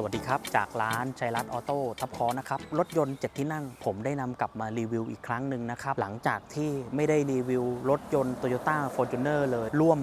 สวัสดีครับ จากร้านชัยรัตน์ออโต้ทับคอนะครับรถยนต์7ที่นั่งผมได้นำกลับมารีวิวอีกครั้งหนึ่งนะครับ หลังจากที่ไม่ได้รีวิวรถยนต์ Toyota Fortuner เลยร่วม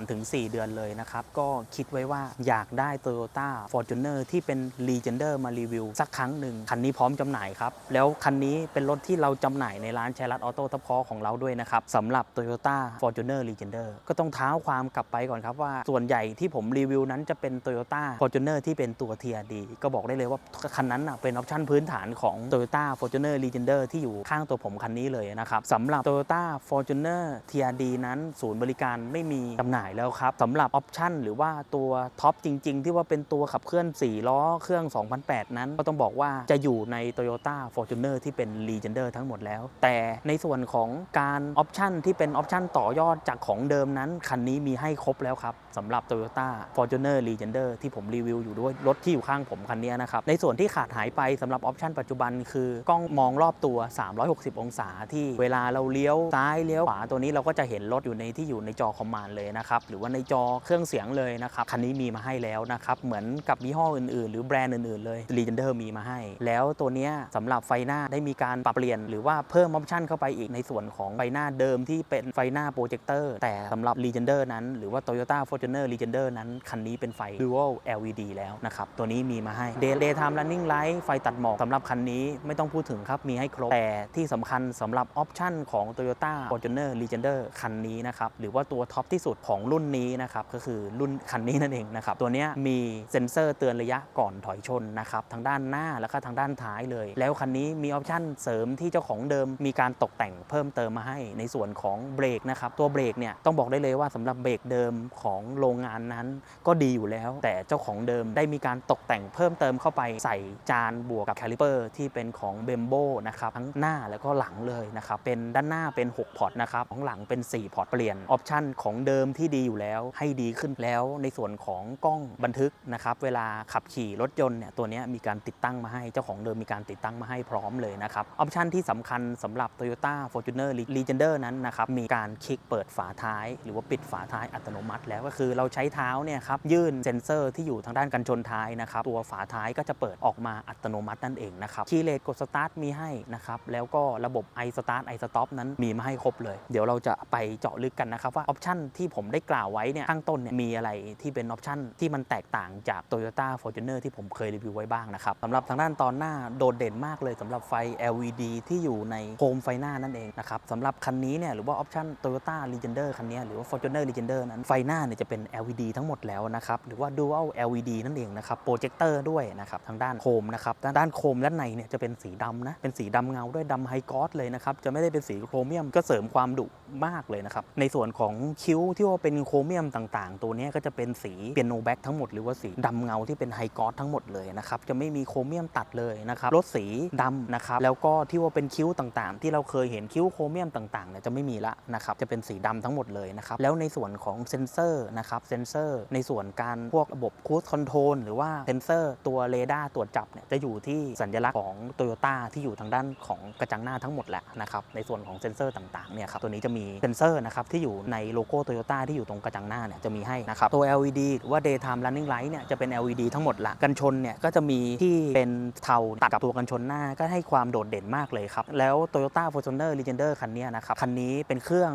3-4 เดือนเลยนะครับ ก็คิดไว้ว่าอยากได้ Toyota Fortuner ที่เป็น Legender มารีวิวสักครั้งหนึ่ง คันนี้พร้อมจำหน่ายครับ แล้วคันนี้เป็นรถที่เราจำหน่ายในร้านชัยรัตน์ออโต้ทับคอของเราด้วยนะครับสำหรับ Toyota Fortuner Legender ก็ต้องเท้าความกลับไปก่อนครับว่าส่วนใหญ่ที่ผมรีวิวนั้นจะเป็น Toyota Fortuner ที่เป็นตัว TRD ก็บอกได้เลยว่าคันนั้นเป็นออปชั่นพื้นฐานของ Toyota Fortuner Legender ที่อยู่ข้างตัวผมคันนี้เลยนะครับสำหรับ Toyota Fortuner TRD นั้นศูนย์บริการไม่มีจำหน่ายแล้วครับสำหรับออปชั่นหรือว่าตัวท็อปจริง ๆ ที่ว่าเป็นตัวขับเคลื่อน 4 ล้อเครื่อง 2008 นั้น ก็ต้องบอกว่าจะอยู่ใน Toyota Fortuner ที่เป็น Legender ทั้งหมดแล้ว แต่ในส่วนของการออปชั่นที่เป็นออปชั่นต่อยอดจากของเดิมนั้น คันนี้มีให้ครบแล้วครับสำหรับ Toyota Fortuner Legender ที่ผมรีวิวอยู่ด้วยรถที่อยู่ข้างผมคันนี้นะครับ ในส่วนที่ขาดหายไปสำหรับออปชันปัจจุบันคือกล้องมองรอบตัว 360 องศา ที่เวลาเราเลี้ยวซ้ายเลี้ยวขวาตัวนี้เราก็จะเห็นรถอยู่ในที่อยู่ในจอคอมมานด์เลยนะครับ หรือว่าในจอเครื่องเสียงเลยนะครับ คันนี้มีมาให้แล้วนะครับ เหมือนกับยี่ห้ออื่นๆ หรือแบรนด์อื่นๆเลย Legender มีมาให้ แล้วตัวนี้ยสำหรับไฟหน้าได้มีการปรับเปลี่ยน หรือว่าเพิ่มออปชันเข้าไปอีกในส่วนของไฟหน้าเดิมที่เป็นไฟหน้าโปรเจคเตอร์แต่สำหรับ Legender นั้นหรือว่า Toyota Fortuner Legender นั้นคันนี้เป็นไฟ Dual LED แล้วนะครับตัวนี้มีมาให้ Day Daytime Running Light ไฟตัดหมอกสำหรับคันนี้ไม่ต้องพูดถึงครับมีให้ครบ แต่ที่สำคัญสำหรับออปชั่นของ Toyota Fortuner Legender คันนี้นะครับหรือว่าตัวท็อปที่สุดของรุ่นนี้นะครับก็คือรุ่นคันนี้นั่นเองนะครับตัวนี้มีเซ็นเซอร์เตือนระยะก่อนถอยชนนะครับทางด้านหน้าแล้วก็ทางด้านท้ายเลย แล้วคันนี้มีออปชั่นเสริมที่เจ้าของเดิมมีการตกแต่งเพิ่มเติมมาให้ในส่วนของเบรกนะครับตัวเบรกเนี่ยต้องบอกได้เลยว่าสำหรับเบรกเดิมของโรงงานนั้น ก็ดีอยู่แล้ว แต่เจ้าของเดิมได้มีการตกแต่งเพิ่มเติมเข้าไปใส่จานบวกกับแคลิเปอร์ที่เป็นของเบมโบนะครับทั้งหน้าแล้วก็หลังเลยนะครับเป็นด้านหน้าเป็น 6 พอร์ตนะครับของหลังเป็น 4 พอร์ตเปลี่ยนออปชันของเดิมที่ดีอยู่แล้วให้ดีขึ้นแล้วในส่วนของกล้องบันทึกนะครับเวลาขับขี่รถยนต์เนี่ยตัวนี้มีการติดตั้งมาให้เจ้าของเดิมมีการติดตั้งมาให้พร้อมเลยนะครับออปชันที่สำคัญสำหรับ Toyota Fortuner Legender นั้นนะครับมีการคลิกเปิดฝาท้าย หรือว่าปิดฝาท้ายอัตโนมัติ แล้วก็คือเราใช้เท้าเนี่ยครับยื่นเซ็นเซอร์ที่อยู่ทางด้านกันชนท้ายนะครับตัวฝาท้ายก็จะเปิดออกมาอัตโนมัตินั่นเองนะครับคีย์เลสกดสตาร์ทมีให้นะครับแล้วก็ระบบ i start i stop นั้นมีมาให้ครบเลย เดี๋ยวเราจะไปเจาะลึกกันนะครับว่าออปชันที่ผมได้กล่าวไว้เนี่ยข้างต้นเนี่ยมีอะไรที่เป็นออปชันที่มันแตกต่างจาก Toyota Fortuner ที่ผมเคยรีวิวไว้บ้างนะครับสำหรับทางด้านตอนหน้าโดดเด่นมากเลยสำหรับไฟ LED ที่อยู่ในโคมไฟหน้านั่นเองนะครับสำหรับคันนี้เนี่ยหรือว่าออปชัน Toyota Legender คันนี้หรือว่า Fortuner Legender นั้นไฟหน้าเนี่ยจะเป็น LED ทั้งหมดแล้วนะครับหรือว่า Dual LED นั่นเองนะครับโปรเจคเตอร์ด้วยนะครับทางด้านโคมนะครับด้านด้านโคมด้านในเนี่ยจะเป็นสีดำนะเป็นสีดำเงาด้วยดำไฮกอสเลยนะครับจะไม่ได้เป็นสีโครเมียมก็เสริมความดุมากเลยนะครับในส่วนของคิ้วที่ว่าเป็นโครเมียมต่างๆ ตัวเนี้ยก็จะเป็นสีเปียโนแบ็กทั้งหมดหรือว่าสีดำเงาที่เป็นไฮกอสทั้งหมดเลยนะครับจะไม่มีโครเมียมตัดเลยนะครับรถสีดำนะครับแล้วก็ที่ว่าเป็นคิ้วต่างๆ ที่เราเคยเห็นคิ้วโครเมียมต่างๆเนี่ยจะไม่มีละนะครับจะเป็นสีดำทั้งหมดเลยนะครับแล้วในส่วนของเซนเซอร์นะครับเซนเซอร์ในส่วนการพวกระบบคู i คอนโทรลหรือว่าซนเซอร์ตัวเรดาร์ตรวจจับเนี่ยจะอยู่ที่สัญลักษณ์ของโตโยต้าที่อยู่ทางด้านของกระจังหน้าทั้งหมดแหละนะครับในส่วนของเซนเซอร์ต่างๆเนี่ยครับตัวนี้จะมีเซนเซอร์นะครับที่อยู่ในโลโก้โตโยต้าที่อยู่ตรงกระจังหน้าเนี่ยจะมีให้นะครับตัว LED หรือว่า daytime running light เนี่ยจะเป็น LED ทั้งหมดละกันชนเนี่ยก็จะมีที่เป็นเทาตัดกับตัวกันชนหน้าก็ให้ความโดดเด่นมากเลยครับแล้ว Toyota Fortuner Legender คันนี้นะครับคันนี้เป็นเครื่อง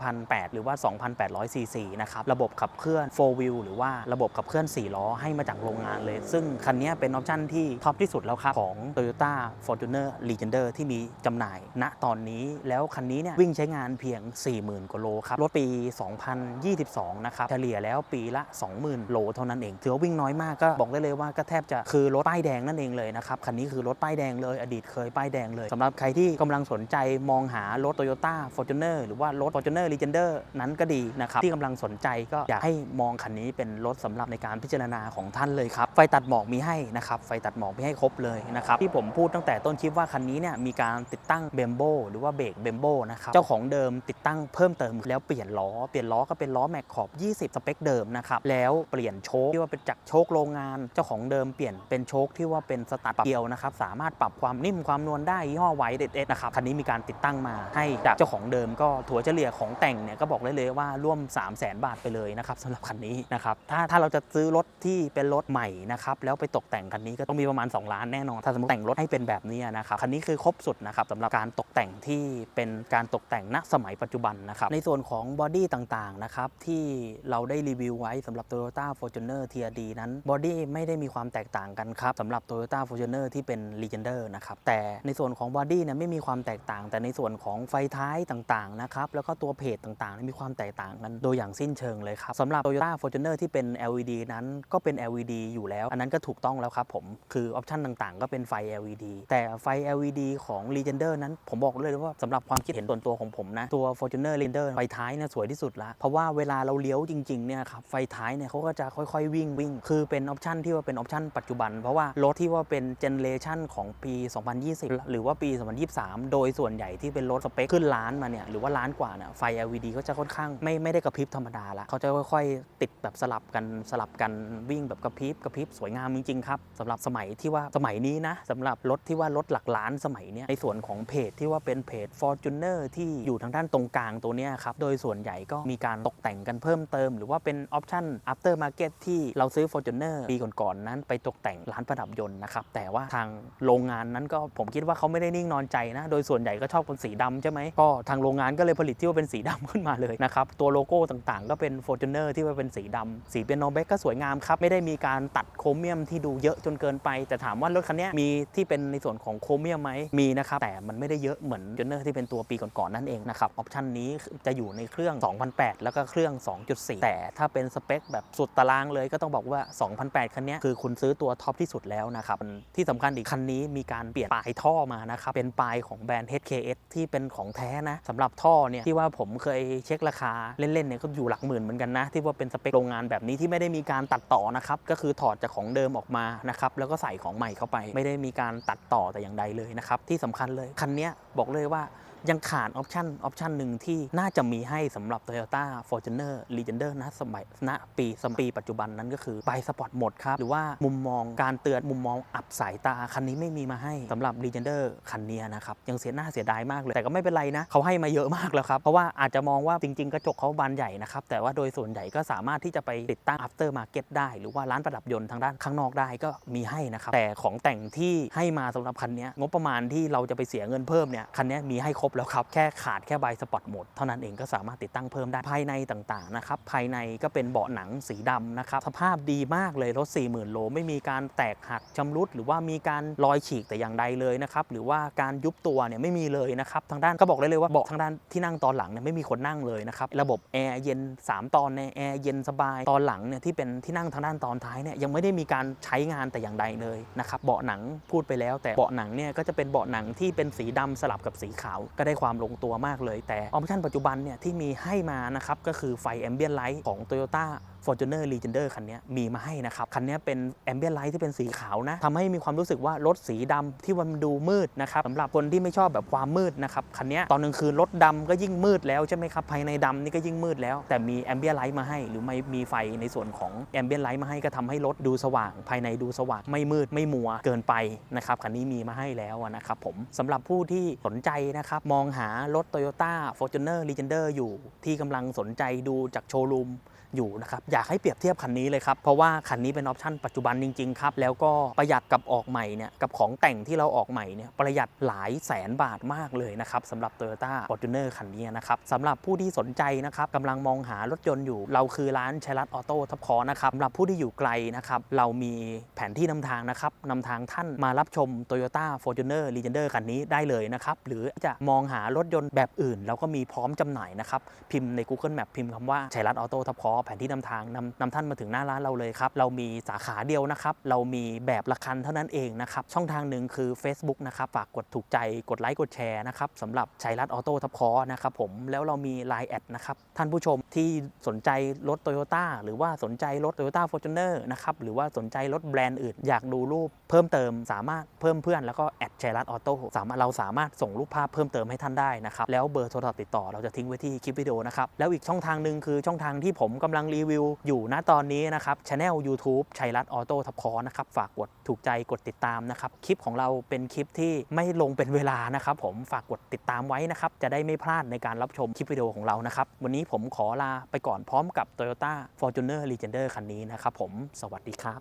2008หรือว่า 2,800ซีซีนะครับระบบขับเคลื่อน 4 wheel หรือว่าระบบขับเคลื่อน4ล้อให้มาจากโรงงานเลยซึ่งคันนี้เป็นออปชั่นที่ท็อปที่สุดแล้วครับของ Toyota Fortuner Legender ที่มีจำหน่าย ณตอนนี้แล้วคันนี้เนี่ยวิ่งใช้งานเพียง 40,000กว่าโลครับรถปี 2022 นะครับเฉลี่ยแล้วปีละ 20,000 โลเท่านั้นเองถือว่าวิ่งน้อยมากก็บอกได้เลยว่าก็แทบจะคือรถป้ายแดงนั่นเองเลยนะครับคันนี้คือรถป้ายแดงเลย อดีตเคยป้ายแดงเลยสำหรับใครที่กำลังสนใจมองหารถ Toyota Fortuner หรือว่ารถ Fortuner Legender นั้นก็ดีนะครับที่กำลังสนใจก็อยากให้มองคันนี้เป็นรถสำหรับในการพิจารณาของท่านเลยครับไฟตัดหมอกมีให้นะครับไฟตัดหมอกมีให้ครบเลยนะครับที่ผมพูดตั้งแต่ต้นคลิปว่าคันนี้เนี่ยมีการติดตั้งเบมโบหรือว่าเบรกเบมโบนะครับเจ้าของเดิมติดตั้งเพิ่มเติมแล้วเปลี่ยนล้อเปลี่ยนล้อก็เป็นล้อแม็กขอบ 20 สเปคเดิมนะครับแล้วเปลี่ยนโชคที่ว่าเป็นจากโชคโรงงาน เจ้าของเดิมเปลี่ยนเป็นโชคที่ว่าเป็นสตาร์ทปรับเกียวนะครับสามารถปรับความนิ่มความนวลได้ยี่ห้อไวเด็ดๆนะครับคันนี้มีการติดตั้งมาให้จากเจ้าของเดิมก็ถัวเฉลี่ยของแต่งเนี่ยก็บอกเลยว่าร่วม 3 0 0 0 0 0 บาทไปเลยนะครับสำหรับคันนี้นะครับถ้าถ้าเราจะซื้อรถที่เป็นรถใหม่นะครับแล้วไปตกแต่งคันนี้ก็ต้องมีประมาณ 2 ล้านแน่นอน ถ้าสมมติแต่งรถให้เป็นแบบนี้นะครับคันนี้คือครบสุดนะครับสำหรับการตกแต่งที่เป็นการตกแต่งณสมัยปัจจุบันนะครับในส่วนของบอดี้ต่างๆนะครับที่เราได้รีวิวไว้สำหรับ Toyota Fortuner TRD นั้นบอดี้ไม่ได้มีความแตกต่างกันครับสำหรับ Toyota Fortuner ที่เป็น Legender นะครับแต่ในส่วนของบอดี้เนี่ยไม่มีความแตกต่าง แต่ในส่วนของไฟท้ายต่างๆนะครับแล้วก็ตัวเพจต่างๆ มีความแตกต่างกันโดยอย่างสิ้นเชิงเลยครับสำหรับ Toyota Fortuner ที่เป็น LED นั้นก็เป็น LED อยู่แล้วอันนั้นก็ถูกต้องแล้วครับผม คือออปชันต่างๆ ก็เป็นไฟ LED แต่ไฟ LED ของ Legender นั้นผมบอกเลยว่าสำหรับความคิดเห็นส่วนตัวของผมนะ ตัว Fortuner Legender ไฟท้ายเนี่ยสวยที่สุดละ เพราะว่าเวลาเราเลี้ยวจริงๆเนี่ยครับไฟท้ายเนี่ยเขาก็จะค่อยๆวิ่งวิ่ง คือเป็นออปชันที่ว่าเป็นออปชันปัจจุบัน เพราะว่ารถที่ว่าเป็นเจเนเรชันของปี 2020 หรือว่าปี 2023 โดยส่วนใหญ่ที่เป็นรถสเปคขึ้นล้านมาเนี่ยหรือว่าล้านกว่าเนี่ยไฟ LED ก็จะค่อนข้างไม่ไม่ได้กระพริบธรรมดาละเขาจะค่อยๆ ติดแบบสลับกันสลับกันวิ่งแบบกระพริบกระพริบสวยงามจริงๆครับสำหรับสมัยที่ว่าสมัยนี้นะสำหรับรถที่ว่ารถหลักล้านสมัยนี้ในส่วนของเพจที่ว่าเป็นเพจ Fortuner ที่อยู่ทางด้านตรงกลางตัวนี้ครับโดยส่วนใหญ่ก็มีการตกแต่งกันเพิ่มเติม หรือว่าเป็นออปชั่น after market ที่เราซื้อ Fortuner ปีก่อนๆนั้น ไปตกแต่งร้านประดับยนต์นะครับแต่ว่าทางโรงงานนั้นก็ผมคิดว่าเขาไม่ได้นิ่งนอนใจนะ โดยส่วนใหญ่ก็ชอบคนสีดำใช่ไหมก็ทางโรงงานก็เลยผลิตที่ว่าเป็นสีดำขึ้นมาเลยนะครับตัวโลโก้ต่างๆ ก็เป็น Fortuner ที่ว่าเป็นสีดำสีเปียโนแบ็กก็สวยงามครับไม่ได้มีการตัดโครเมียมที่ดูเยอะจนเกินไป แต่ถามว่ารถคันนี้มีที่เป็นในส่วนของโครเมียมไหมมีนะครับ แต่มันไม่ได้เยอะเหมือน Fortuner ที่เป็นตัวปีก่อนๆนั่นเองนะครับ ออปชันนี้จะอยู่ในเครื่อง 2008 แล้วก็เครื่อง 2.4 แต่ถ้าเป็นสเปคแบบสุดตารางเลยก็ต้องบอกว่า 2008 คันนี้คือคุณซื้อตัวท็อปที่สุดแล้วนะครับ ที่สำคัญอีกคันนี้มีการเปลี่ยนปลายท่อมานะครับ เป็นปลายของแบรนด์ HKS ที่เป็นของแท้นะสำหรับท่อเนี่ยที่ว่าผมเคยเช็คราคาเล่นๆเนี่ยก็อยู่หลักหมื่นเหมือนกันนะที่ว่าเป็นสเปคโรงงานแบบนี้ที่ไม่ได้มีการตัดต่อนะครับก็คือถอดจากของเดิมออกมานะครับแล้วก็ใส่ของใหม่เข้าไป ไม่ได้มีการตัดต่อแต่อย่างใดเลยนะครับที่สำคัญเลยคันนี้บอกเลยว่า ยังขาดออปชันออปชันหนึ่งที่น่าจะมีให้สำหรับ Toyota Fortuner Legender นะสมัยณปีสมปีปัจจุบันนั้นก็คือ by Spot หมดครับ หรือว่ามุมมองการเตือนมุมมองอับสายตา คันนี้ไม่มีมาให้สำหรับ Legender คันนี้นะครับ ยังเสียหน้าเสียดายมากเลย แต่ก็ไม่เป็นไรนะ เขาให้มาเยอะมากแล้วครับ เพราะว่าอาจจะมองว่าจริง ๆ กระจกเขาบานใหญ่นะครับ แต่ว่าโดยส่วนใหญ่ก็สามารถที่จะไปติดตั้ง after market ได้ หรือว่าร้านประดับยนต์ทางด้านข้างนอกได้ก็มีให้นะครับแต่ของแต่งที่ให้มาสำหรับคันนี้งบประมาณที่เราจะไปเสียเงินเพิ่มเนี่ยคันนี้มีให้ครบแล้วครับ แค่ขาดแค่ใบสปอร์ตหมดเท่านั้นเองก็สามารถติดตั้งเพิ่มได้ภายในต่างๆนะครับภายในก็เป็นเบาะหนังสีดำนะครับสภาพดีมากเลยรถ 40,000 โลไม่มีการแตกหักชำรุด หรือว่ามีการรอยฉีกแต่อย่างใดเลยนะครับหรือว่าการยุบตัวเนี่ยไม่มีเลยนะครับทางด้านก็บอกได้เลยว่าเบาะทางด้านที่นั่งตอนหลังเนี่ยไม่มีคนนั่งเลยนะครับระบบแอร์เย็น 3 ตอนในแอร์เย็นสบายตอนหลังเนี่ยที่เป็นที่นั่งทางด้านตอนท้ายเนี่ยยังไม่ได้มีการใช้งานแต่อย่างใดเลยนะครับเบาะหนังพูดไปแล้ว แต่เบาะหนังเนี่ยก็จะเป็นเบาะหนังที่เป็นสีดำสลับกับสีขาวกได้ความลงตัวมากเลย แต่ออปชั่นปัจจุบันเนี่ยที่มีให้มานะครับก็คือไฟแอมเบียนไลท์ของ Toyota Fortuner Legender คันนี้มีมาให้นะครับ คันนี้เป็นแอมเบียนไลท์ที่เป็นสีขาวนะทำให้มีความรู้สึกว่ารถสีดำที่มันดูมืดนะครับสำหรับคนที่ไม่ชอบแบบความมืดนะครับคันนี้ตอนกลางคืนรถดำก็ยิ่งมืดแล้วใช่ไหมครับภายในดำนี่ก็ยิ่งมืดแล้ว แต่มีแอมเบียนไลท์มาให้ หรือไม่มีไฟในส่วนของแอมเบียนไลท์มาให้ก็ทำให้รถดูสว่าง ภายในดูสว่างไม่มืดไม่มัวเกินไปนะครับคันนี้มีมาให้แล้วนะครับผมสำหรับผู้ที่สนใจนะครับมองหารถ Toyota Fortuner Legender อยู่ที่กำลังสนใจดูจากโชว์รูม อยู่นะครับอยากให้เปรียบเทียบคันนี้เลยครับ เพราะว่าคันนี้เป็นออปชั่นปัจจุบันจริง ๆ ครับ แล้วก็ประหยัดกับออกใหม่เนี่ยกับของแต่งที่เราออกใหม่เนี่ยประหยัดหลายแสนบาทมากเลยนะครับสำหรับ Toyota Fortuner คันนี้นะครับสำหรับผู้ที่สนใจนะครับกำลังมองหารถยนต์อยู่ เราคือร้านชัยรัตออโต้ทับคอนะครับสำหรับผู้ที่อยู่ไกลนะครับเรามีแผนที่นำทางนะครับนำทางท่านมารับชม Toyota Fortuner Legender คันนี้ได้เลยนะครับหรือจะมองหารถยนต์แบบอื่น เราก็มีพร้อมจำหน่ายนะครับพิมพ์ใน Google Map พิมพ์คำว่าชัยรัตออโต้ทับคอแผนที่นำทางนำนำท่านมาถึงหน้าร้านเราเลยครับ เรามีสาขาเดียวนะครับ เรามีแบบละคันเท่านั้นเองนะครับ ช่องทางหนึ่งคือ Facebook นะครับ ฝากกดถูกใจ กดไลค์ กดแชร์นะครับสำหรับชัยรัตออโต้ทับคอนะครับผม แล้วเรามี Line แอดนะครับ ท่านผู้ชมที่สนใจรถ Toyota หรือว่าสนใจรถ Toyota Fortuner นะครับ หรือว่าสนใจรถแบรนด์อื่น อยากดูรูปเพิ่มเติม สามารถเพิ่มเพื่อนแล้วก็แอดชัยรัตออโต้สามารถเราสามารถส่งรูปภาพเพิ่มเติมให้ท่านได้นะครับ แล้วเบอร์โทรศัพท์ติดต่อเราจะทิ้งไว้ที่คลิปวิดีโอนะครับ แล้วอีกช่องทางหนึ่งคือช่องทางที่ผมกำลังรีวิวอยู่ณตอนนี้นะครับช anel YouTube ชัยรัตออโต้ทับคอนะครับ ฝากกดถูกใจกดติดตามนะครับ คลิปของเราเป็นคลิปที่ไม่ลงเป็นเวลานะครับ ผมฝากกดติดตามไว้นะครับ จะได้ไม่พลาดในการรับชมคลิปวิดีโอของเรานะครับ วันนี้ผมขอลาไปก่อนพร้อมกับ Toyota Fortuner Legender คันนี้นะครับผมสวัสดีครับ